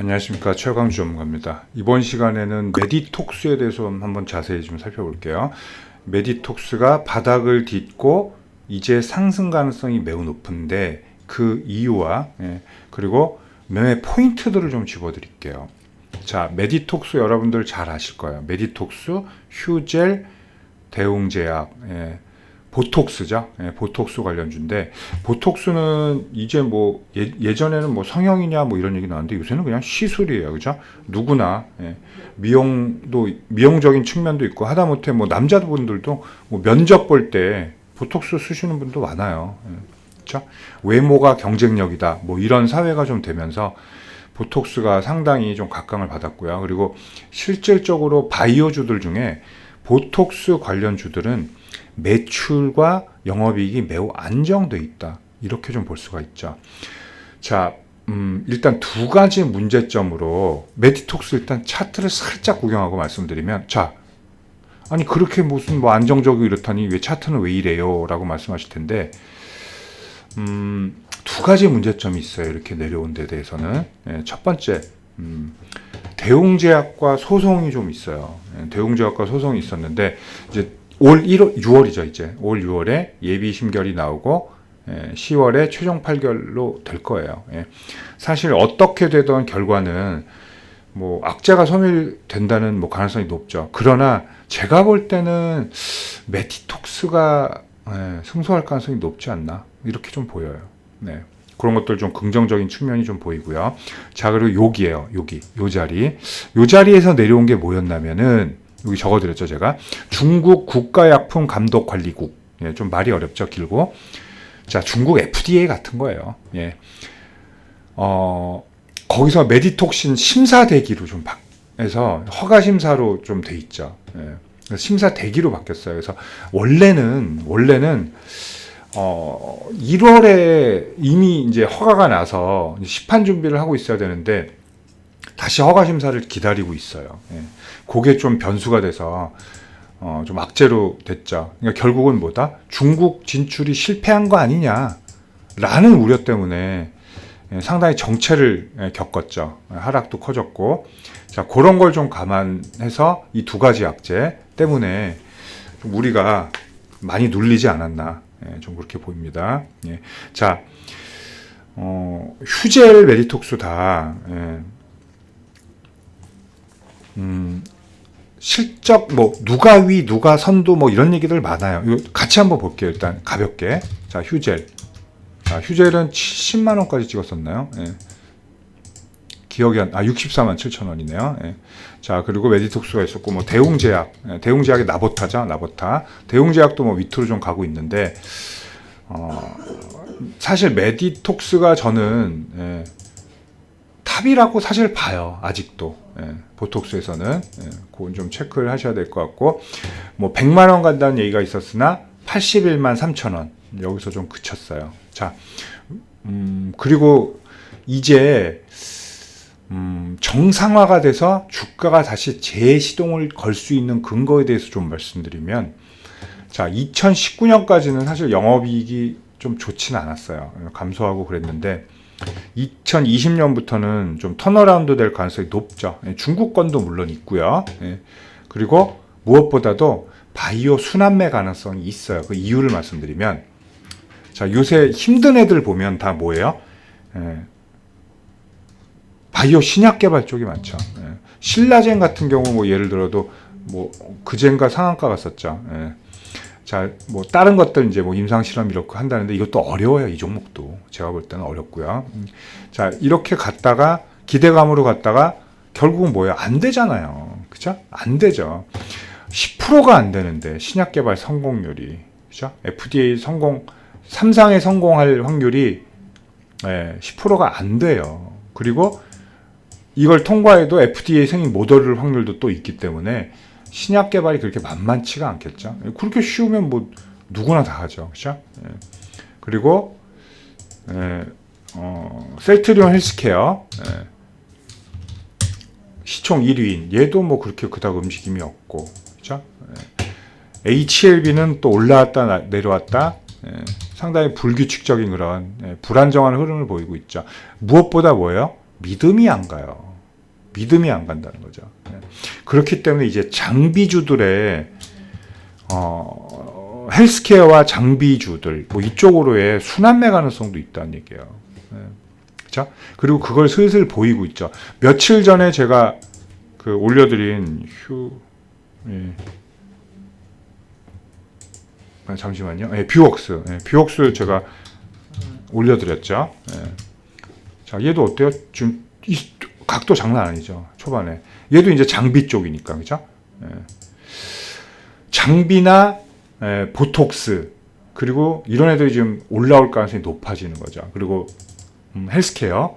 안녕하십니까 최강 주 전문가입니다. 이번 시간에는 메디톡스에 대해서 한번 자세히 좀 살펴볼게요. 메디톡스가 바닥을 딛고 이제 상승 가능성이 매우 높은데 그 이유와 예, 그리고 매매 포인트들을 좀 집어드릴게요. 자, 메디톡스 여러분들 잘 아실 거예요. 메디톡스, 휴젤, 대웅제약, 예, 보톡스죠. 예, 보톡스 관련주인데 보톡스는 이제 뭐 예, 전에는뭐 성형이냐 뭐 이런 얘기 나왔는데 요새는 그냥 시술이에요. 그죠? 누구나 예, 미용도 미용적인 측면도 있고 하다못해 뭐 남자분들도 뭐 면접 볼 때 보톡스 쓰시는 분도 많아요. 예, 그렇죠? 외모가 경쟁력이다. 뭐 이런 사회가 좀 되면서 보톡스가 상당히 좀 각광을 받았고요. 그리고 실질적으로 바이오주들 중에 보톡스 관련 주들은 매출과 영업이익이 매우 안정돼 있다. 이렇게 좀 볼 수가 있죠. 자, 음, 일단 두 가지 문제점으로 메디톡스 일단 차트를 살짝 구경하고 말씀드리면, 자, 아니 그렇게 무슨 뭐 안정적이고 이렇다니 왜 차트는 왜 이래요?라고 말씀하실 텐데, 음, 두 가지 문제점이 있어요. 이렇게 내려온 데 대해서는 예, 첫 번째, 음, 대웅제약과 소송이 좀 있어요. 예, 대웅제약과 소송이 있었는데 이제 올 1월 6월이죠 이제 올 6월에 예비 심결이 나오고 예, 10월에 최종 판결로 될 거예요. 예. 사실 어떻게 되던 결과는 뭐 악재가 소멸된다는 뭐 가능성이 높죠. 그러나 제가 볼 때는 메티톡스가 예, 승소할 가능성이 높지 않나 이렇게 좀 보여요. 네. 그런 것들 좀 긍정적인 측면이 좀 보이고요. 자 그리고 여기에요. 여기 요 자리 요 자리에서 내려온 게 뭐였냐면은 여기 적어드렸죠 제가 중국 국가약품 감독 관리국 예, 좀 말이 어렵죠 길고 자 중국 FDA 같은 거예요. 예. 어 거기서 메디톡신 심사 대기로 좀 바, 해서 허가 심사로 좀 돼 있죠. 예. 심사 대기로 바뀌었어요. 그래서 원래는 원래는 어 1월에 이미 이제 허가가 나서 시판 준비를 하고 있어야 되는데 다시 허가 심사를 기다리고 있어요. 예. 그게 좀 변수가 돼서 어, 좀 악재로 됐죠. 그러니까 결국은 뭐다? 중국 진출이 실패한 거 아니냐라는 우려 때문에 예, 상당히 정체를 예, 겪었죠. 예, 하락도 커졌고. 자, 그런 걸 좀 감안해서 이 두 가지 악재 때문에 좀 우리가 많이 눌리지 않았나. 예, 좀 그렇게 보입니다. 예. 자, 어, 휴젤 메디톡스 다, 예, 음, 실적 뭐 누가 위 누가 선두 뭐 이런 얘기들 많아요. 이거 같이 한번 볼게요. 일단 가볍게. 자 휴젤. 자 휴젤은 70만 원까지 찍었었나요? 예. 기억이 안, 아 64만 7천 원이네요. 예. 자 그리고 메디톡스가 있었고 뭐 대웅제약, 예, 대웅제약이 나보타죠, 나보타. 대웅제약도 뭐 밑으로 좀 가고 있는데 어, 사실 메디톡스가 저는 예, 탑이라고 사실 봐요. 아직도. 예, 보톡스에서는. 예, 그건 좀 체크를 하셔야 될 것 같고, 뭐, 100만원 간다는 얘기가 있었으나, 81만 3천원. 여기서 좀 그쳤어요. 자, 음, 그리고 이제, 음, 정상화가 돼서 주가가 다시 재시동을 걸 수 있는 근거에 대해서 좀 말씀드리면, 자, 2019년까지는 사실 영업이익이 좀 좋진 않았어요. 감소하고 그랬는데, 2020년부터는 좀 턴어라운드 될 가능성이 높죠. 예, 중국 건도 물론 있고요. 예, 그리고 무엇보다도 바이오 순환매 가능성이 있어요. 그 이유를 말씀드리면 자 요새 힘든 애들 보면 다 뭐예요? 예, 바이오 신약 개발 쪽이 많죠. 예, 신라젠 같은 경우 뭐 예를 들어도 뭐 그젠가 상한가 갔었죠. 예. 자, 뭐 다른 것들 이제 뭐 임상 실험 이렇게 한다는데 이것도 어려워요. 이 종목도 제가 볼 때는 어렵고요. 음. 자, 이렇게 갔다가 기대감으로 갔다가 결국은 뭐예요? 안 되잖아요. 그죠? 안 되죠. 10%가 안 되는데 신약 개발 성공률이 그죠? FDA 성공 삼상에 성공할 확률이 예, 10%가 안 돼요. 그리고 이걸 통과해도 FDA 승인 못 얻을 확률도 또 있기 때문에 신약 개발이 그렇게 만만치가 않겠죠. 그렇게 쉬우면 뭐 누구나 다 하죠. 그죠? 예. 그리고 예, 어, 셀트리온 헬스케어 예. 시총 1위인 얘도 뭐 그렇게 그닥 움직임이 없고 그죠? 예. HLB는 또 올라왔다 나- 내려왔다 예. 상당히 불규칙적인 그런 예, 불안정한 흐름을 보이고 있죠. 무엇보다 뭐예요? 믿음이 안 가요. 믿음이 안 간다는 거죠. 예. 그렇기 때문에 이제 장비주들의 어, 헬스케어와 장비주들 뭐 이쪽으로의 순환매 가능성도 있다는 얘기예요. 예. 그렇죠? 그리고 그걸 슬슬 보이고 있죠. 며칠 전에 제가 그 올려드린 휴 예. 아, 잠시만요. 예, 뷰웍스. 예, 뷰웍스 제가 올려드렸죠. 예. 자, 얘도 어때요? 지금 이 각도 장난 아니죠. 초반에. 얘도 이제 장비 쪽이니까, 그죠? 예. 장비나 예, 보톡스 그리고 이런 애들이 지금 올라올 가능성이 높아지는 거죠. 그리고 음, 헬스케어.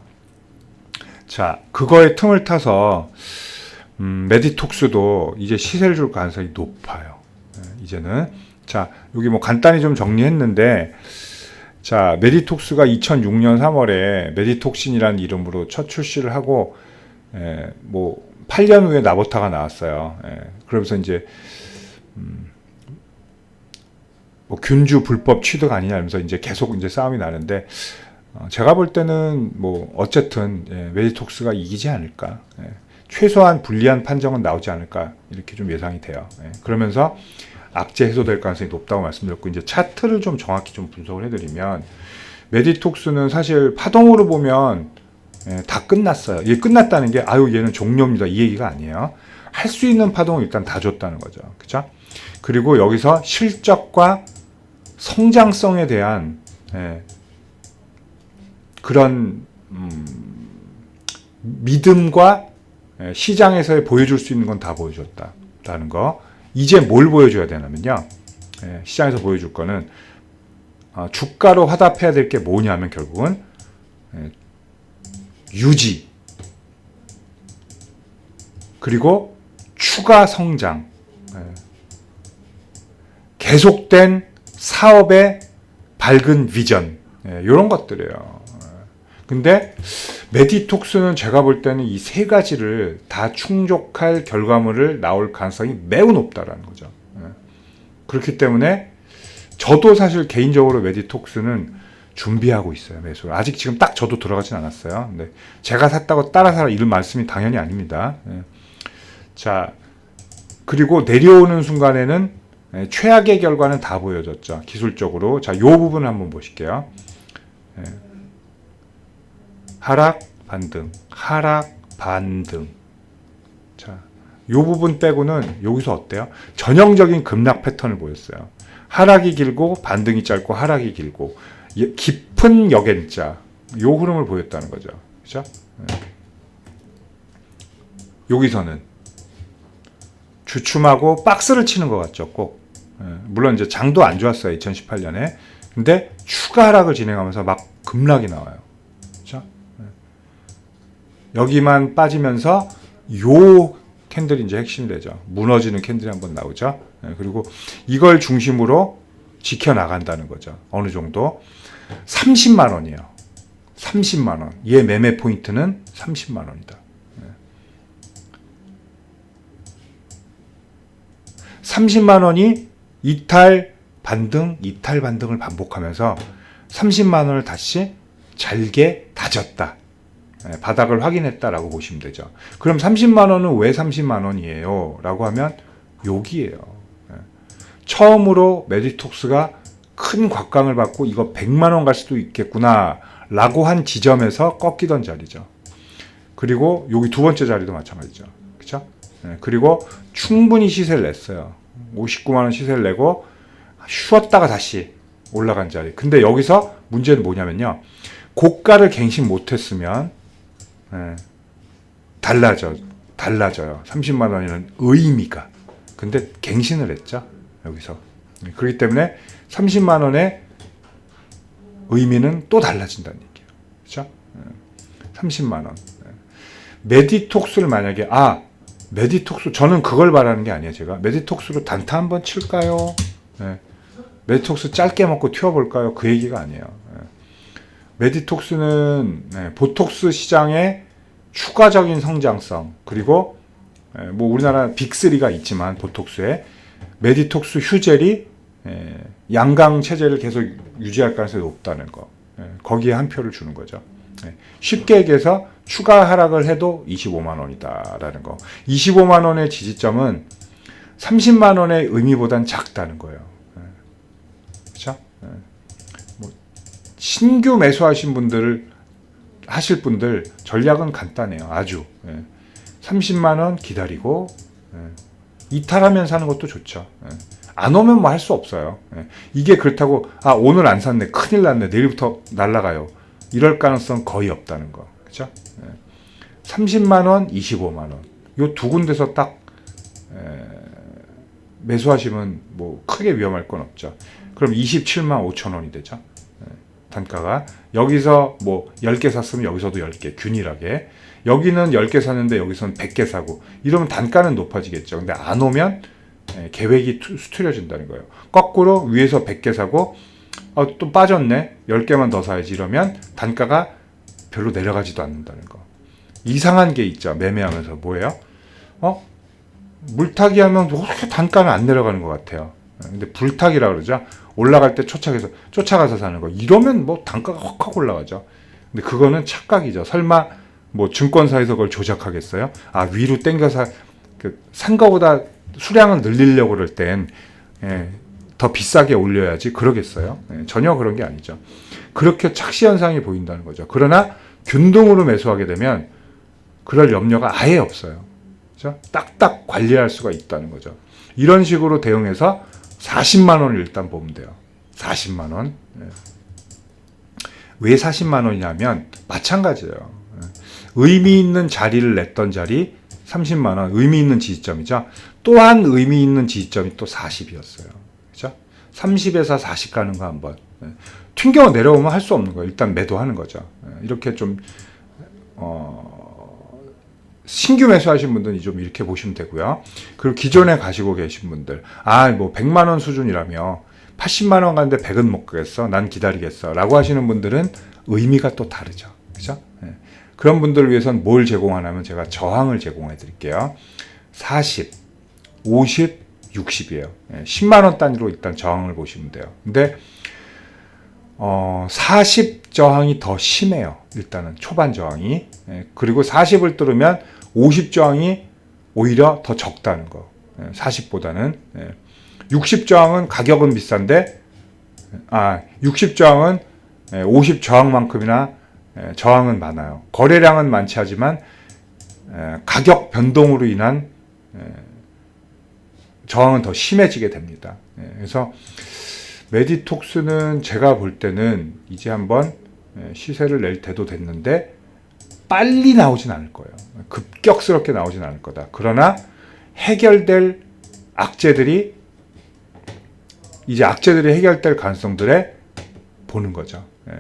자, 그거의 틈을 타서 음, 메디톡스도 이제 시세를 줄 가능성이 높아요. 예, 이제는 자 여기 뭐 간단히 좀 정리했는데 자 메디톡스가 2006년 3월에 메디톡신이라는 이름으로 첫 출시를 하고 예, 뭐 8년 후에 나보타가 나왔어요. 예, 그러면서 이제 음, 뭐 균주 불법 취득 아니냐 하면서 이제 계속 이제 싸움이 나는데 어, 제가 볼 때는 뭐 어쨌든 예, 메디톡스가 이기지 않을까. 예, 최소한 불리한 판정은 나오지 않을까 이렇게 좀 예상이 돼요. 예, 그러면서 악재 해소될 가능성이 높다고 말씀드렸고 이제 차트를 좀 정확히 좀 분석을 해드리면 메디톡스는 사실 파동으로 보면 예, 다 끝났어요. 이게 끝났다는 게 아유 얘는 종료입니다 이 얘기가 아니에요. 할 수 있는 파동을 일단 다 줬다는 거죠. 그죠? 그리고 여기서 실적과 성장성에 대한 예, 그런 음, 믿음과 예, 시장에서 보여줄 수 있는 건 다 보여줬다라는 거. 이제 뭘 보여줘야 되냐면요. 예, 시장에서 보여줄 거는 어, 주가로 화답해야 될 게 뭐냐면 결국은 예, 유지 그리고 추가 성장 예, 계속된 사업의 밝은 비전 이런 것들이에요. 예. 근데 메디톡스는 제가 볼 때는 이 세 가지를 다 충족할 결과물을 나올 가능성이 매우 높다라는 거죠. 예. 그렇기 때문에 저도 사실 개인적으로 메디톡스는 준비하고 있어요 매수를 아직 지금 딱 저도 들어가진 않았어요. 근데 제가 샀다고 따라 사라 이런 말씀이 당연히 아닙니다. 예. 자 그리고 내려오는 순간에는 예, 최악의 결과는 다 보여졌죠 기술적으로. 자요 부분 한번 보실게요. 예. 하락 반등, 하락 반등. 자, 요 부분 빼고는 여기서 어때요? 전형적인 급락 패턴을 보였어요. 하락이 길고 반등이 짧고 하락이 길고 예, 깊은 역엔자 요 흐름을 보였다는 거죠. 그죠? 예. 여기서는 주춤하고 박스를 치는 것 같죠, 꼭. 예, 물론 이제 장도 안 좋았어요, 2018년에. 근데 추가 하락을 진행하면서 막 급락이 나와요. 여기만 빠지면서 요 캔들이 이제 핵심이 되죠. 무너지는 캔들이 한번 나오죠. 예, 그리고 이걸 중심으로 지켜 나간다는 거죠. 어느 정도 30만 원이에요. 30만 원. 얘 매매 포인트는 30만 원이다. 예. 30만 원이 이탈 반등, 이탈 반등을 반복하면서 30만 원을 다시 잘게 다졌다. 예, 바닥을 확인했다라고 보시면 되죠. 그럼 30만 원은 왜 30만 원이에요? 라고 하면 여기에요. 예. 처음으로 메디톡스가 큰 곽강을 받고 이거 100만 원 갈 수도 있겠구나 라고 한 지점에서 꺾이던 자리죠. 그리고 여기 두 번째 자리도 마찬가지죠. 예, 그리고 충분히 시세를 냈어요. 59만 원 시세를 내고 쉬었다가 다시 올라간 자리. 근데 여기서 문제는 뭐냐면요. 고가를 갱신 못했으면 예, 달라져 달라져요. 30만 원이라는 의미가. 근데 갱신을 했죠. 여기서. 예, 그렇기 때문에 30만 원의 의미는 또 달라진다는 얘기예요. 그렇죠? 예, 30만 원. 예. 메디톡스를 만약에 아 메디톡스 저는 그걸 말하는 게 아니에요. 제가 메디톡스로 단타 한번 칠까요? 예. 메디톡스 짧게 먹고 튀어볼까요? 그 얘기가 아니에요. 예. 메디톡스는 예, 보톡스 시장의 추가적인 성장성 그리고 예, 뭐 우리나라 빅3가 있지만 보톡스에 메디톡스 휴젤이 예, 양강 체제를 계속 유지할 가능성이 높다는 거 예, 거기에 한 표를 주는 거죠. 예, 쉽게 얘기해서 추가 하락을 해도 25만 원이다라는 거. 25만 원의 지지점은 30만 원의 의미보단 작다는 거예요. 그렇죠? 뭐 신규 매수하신 분들을 하실 분들 전략은 간단해요. 아주. 예. 30만 원 기다리고 예. 이탈하면 사는 것도 좋죠. 예. 안 오면 뭐 할 수 없어요. 예. 이게 그렇다고 아 오늘 안 샀네 큰일 났네 내일부터 날라가요. 이럴 가능성 거의 없다는 거. 그렇죠? 예. 30만 원, 25만 원. 요 두 군데서 딱 에, 매수하시면 뭐 크게 위험할 건 없죠. 그럼 27만 5천 원이 되죠. 예, 단가가 여기서 뭐 10개 샀으면 여기서도 10개 균일하게 여기는 10개 샀는데 여기서는 100개 사고 이러면 단가는 높아지겠죠. 근데 안 오면 예, 계획이 투- 수틀려진다는 거예요. 거꾸로 위에서 100개 사고 아, 또 빠졌네. 10개만 더 사야지 이러면 단가가 별로 내려가지도 않는다는 거. 이상한 게 있죠. 매매하면서 뭐예요? 어? 물타기 하면 어떻게 단가는 안 내려가는 것 같아요. 예, 근데 불타기라 그러죠. 올라갈 때 쫓아가서 쫓아가서 사는 거. 이러면 뭐 단가가 확확 올라가죠. 근데 그거는 착각이죠. 설마 뭐 증권사에서 그걸 조작하겠어요? 아 위로 땡겨서 그 산 거보다 수량을 늘리려고 그럴 땐 예, 더 비싸게 올려야지 그러겠어요? 예, 전혀 그런 게 아니죠. 그렇게 착시 현상이 보인다는 거죠. 그러나 균등으로 매수하게 되면 그럴 염려가 아예 없어요. 그렇죠? 딱딱 관리할 수가 있다는 거죠. 이런 식으로 대응해서 40만 원을 일단 보면 돼요. 40만 원. 예. 왜 40만 원이냐면 마찬가지예요. 예. 의미 있는 자리를 냈던 자리 30만 원 의미 있는 지지점이죠. 또한 의미 있는 지지점이 또 40이었어요. 그죠? 30에서 40 가는 거 한번. 예. 튕겨 내려오면 할 수 없는 거예요. 일단 매도하는 거죠. 예. 이렇게 좀 어, 신규 매수하신 분들은 좀 이렇게 보시면 되고요. 그리고 기존에 가시고 계신 분들, 아, 뭐 100만 원 수준이라며 80만 원 가는데 100은 못 가겠어. 난 기다리겠어라고 하시는 분들은 의미가 또 다르죠. 그죠? 예. 그런 분들을 위해서는 뭘 제공하냐면 제가 저항을 제공해 드릴게요. 40, 50, 60이에요. 10만 원 단위로 일단 저항을 보시면 돼요. 근데 어, 40 저항이 더 심해요. 일단은 초반 저항이. 예, 그리고 40을 뚫으면 50 저항이 오히려 더 적다는 거. 예, 40보다는. 예. 60 저항은 가격은 비싼데, 아, 60 저항은 예, 50 저항만큼이나 예, 저항은 많아요. 거래량은 많지 하지만 예, 가격 변동으로 인한 예, 저항은 더 심해지게 됩니다. 예, 그래서 메디톡스는 제가 볼 때는 이제 한번 예, 시세를 낼 때도 됐는데 빨리 나오진 않을 거예요. 급격스럽게 나오진 않을 거다. 그러나 해결될 악재들이 이제 악재들이 해결될 가능성들에 보는 거죠. 예.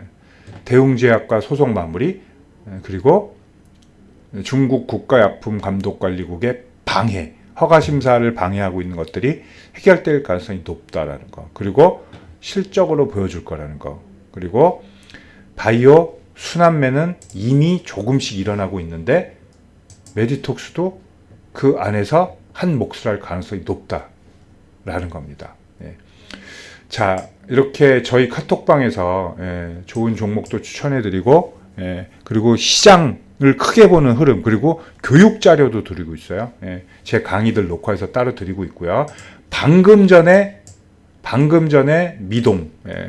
대웅제약과 소송 마무리 예, 그리고 중국 국가약품감독관리국의 방해, 허가 심사를 방해하고 있는 것들이 해결될 가능성이 높다라는 거. 그리고 실적으로 보여줄 거라는 거. 그리고 바이오 순환매는 이미 조금씩 일어나고 있는데 메디톡스도 그 안에서 한 몫을 할 가능성이 높다라는 겁니다. 예. 자 이렇게 저희 카톡방에서 예, 좋은 종목도 추천해드리고 예, 그리고 시장 을 크게 보는 흐름 그리고 교육 자료도 드리고 있어요. 예, 제 강의들 녹화해서 따로 드리고 있고요. 방금 전에 방금 전에 미동 예,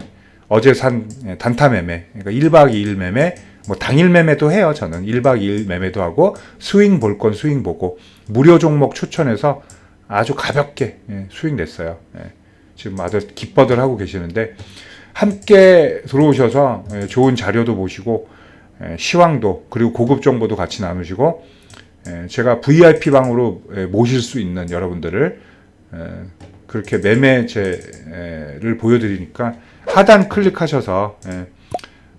어제 산 예, 단타 매매 그러니까 1박 2일 매매 뭐 당일 매매도 해요 저는. 1박 2일 매매도 하고 스윙 볼 건 스윙 보고 무료 종목 추천해서 아주 가볍게 예, 수익 냈어요. 예, 지금 아주 기뻐들 하고 계시는데 함께 들어오셔서 예, 좋은 자료도 보시고 예, 시황도 그리고 고급 정보도 같이 나누시고 예, 제가 VIP 방으로 예, 모실 수 있는 여러분들을 예, 그렇게 매매제를 보여드리니까 하단 클릭하셔서 예,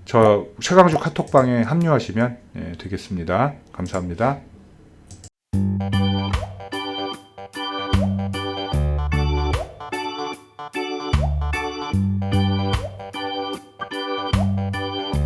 저 최강주 카톡방에 합류하시면 예, 되겠습니다. 감사합니다.